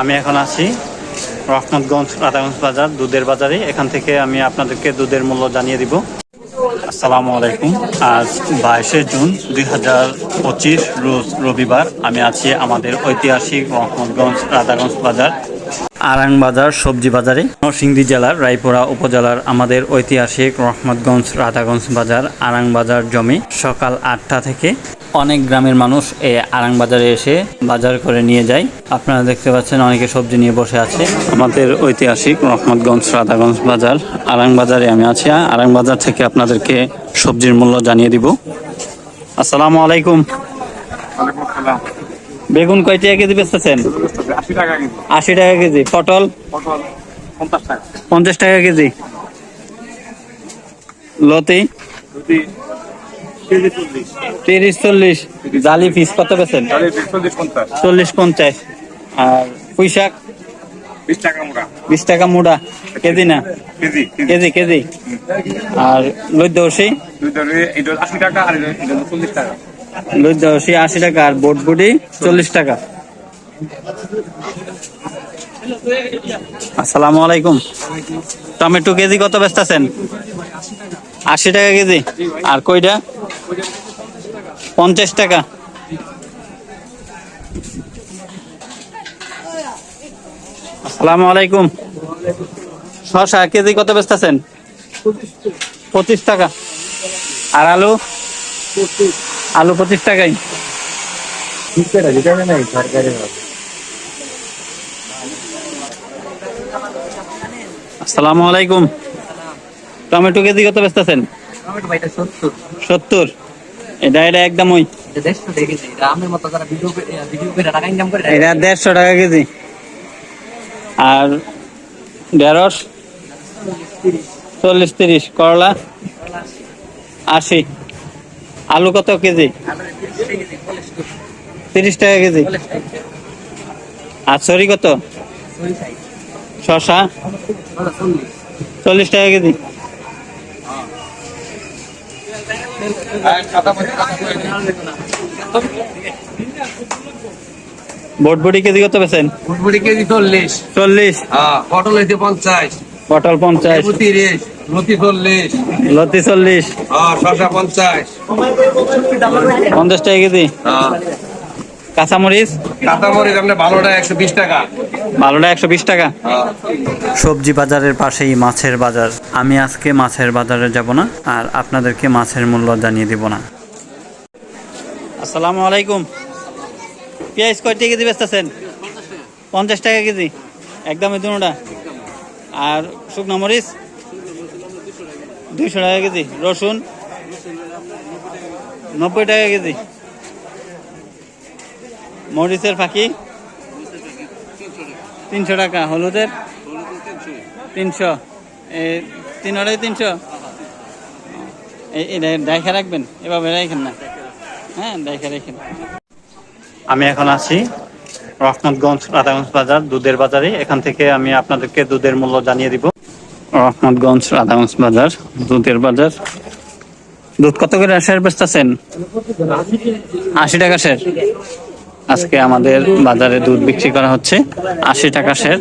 আমি এখন আছি রহমতগঞ্জ, রাধাগঞ্জ বাজার, দুধের বাজারে। এখান থেকে আমি আপনাদেরকে দুধের মূল্য জানিয়ে দিব। আসসালামু আলাইকুম। আজ বাইশে জুন দুই হাজার পঁচিশ, রোজ রবিবার আমি আছি আমাদের ঐতিহাসিক রহমতগঞ্জ, রাধাগঞ্জ বাজার। আরাং বাজার, সবজি বাজারে। নরসিংদী জেলার, রায়পুরা উপজেলার আমাদের ঐতিহাসিক রহমতগঞ্জ, রাধাগঞ্জ বাজার, আরাং বাজার জমি সকাল আটটা থেকে অনেক গ্রামের মানুষ এই আরাং বাজারে এসে বাজার করে নিয়ে যায়। আপনারা দেখতে পাচ্ছেন অনেকে সবজি নিয়ে বসে আছে। আমাদের ঐতিহাসিক রহমতগঞ্জ রাধাগঞ্জ বাজার। আরাং বাজারে আমি আছি। আরাং বাজার থেকে আপনাদেরকে সবজির মূল্য জানিয়ে দিব। আসসালামু আলাইকুম। বেগুন কয় টাকা কেজি বেচতেছেন? আশি টাকা কেজি। আশি টাকা কেজি। পটল? পটল পঞ্চাশ টাকা। কেজি। লতি। তিরিশ চল্লিশ। জালি পিস কত তাহলে চল্লিশ পঞ্চাশ। আর পুঁই শাক? বিশ টাকা মোড়া। বিশ টাকা মুড়া। কেজি না? Kg kg. আর লইদ্য দুই আশি টাকা আর চল্লিশ টাকা। লইদ্য আশি টাকা আর বোট বুডি চল্লিশ টাকা। আসসালামু আলাইকুম। টমেটো কেজি কত বেচতেছেন? আশি টাকা কেজি। আর কইটা? পঞ্চাশ টাকা। আসসালামু আলাইকুম। শশা, কেজি কত বেচতেছেন? পঁচিশ টাকা। আর আলু? আলু পঁচিশ টাকাই। আসসালামু আলাইকুম। টমেটো কেজি কত বেচতেছেন? সত্তর। এটা এটা একদম ওই। এটা দেড়শো টাকা কেজি আর ঢেঁড়স? চল্লিশ তিরিশ। করলা? আশি। আলু কত কেজি? তিরিশ টাকা কেজি। আর সরি কত? শশা চল্লিশ টাকা কেজি। বটবটি কেজি কত বেছেন বটবটি কেজি চল্লিশ। চল্লিশ? হ্যাঁ পটল হইতে পঞ্চাশ। পটল পঞ্চাশ। তিরিশ লতি চল্লিশ। লতি চল্লিশ। হ্যাঁ শসা পঞ্চাশ। পঞ্চাশ টাকা কেজি? হ্যাঁ। কাঁচামরিচ? কাঁচামরিচ আপনার ভালোটা একশো বিশ টাকা। ভালোটা একশো বিশ টাকা? হ্যাঁ। সবজি বাজারের পাশেই মাছের বাজার। আমি আজকে মাছের বাজারে যাব না আর আপনাদেরকে মাছের মূল্য জানিয়ে দিব না। আসসালামু আলাইকুম। পেঁয়াজ কয় টাকা কেজি বেচতেছেন? পঞ্চাশ টাকা কেজি। একদমই দুটা। আর শুকনো মরিচ? দুইশো টাকা কেজি। রসুন? নব্বই টাকা কেজি। মরিচের ফাঁকি তিনশো টাকা। হলুদের? তিনশো। তিন আড়াই তিনশো? ডাইখা রাখবেন? এভাবে রাখেন না? হ্যাঁ ডাইখা রাখেন আমি এখন আছি রহমতগঞ্জ, রাধাগঞ্জ বাজার, দুধের বাজারে। এখান থেকে আমি আপনাদেরকে দুধের মূল্য জানিয়ে দিব। রহমতগঞ্জ, রাধাগঞ্জ বাজার, দুধের বাজার। দুধ কত করে শেয়ার বেচতেছেন? আশি টাকা শের আজকে আমাদের বাজারে দুধ বিক্রি করা হচ্ছে আশি টাকা শের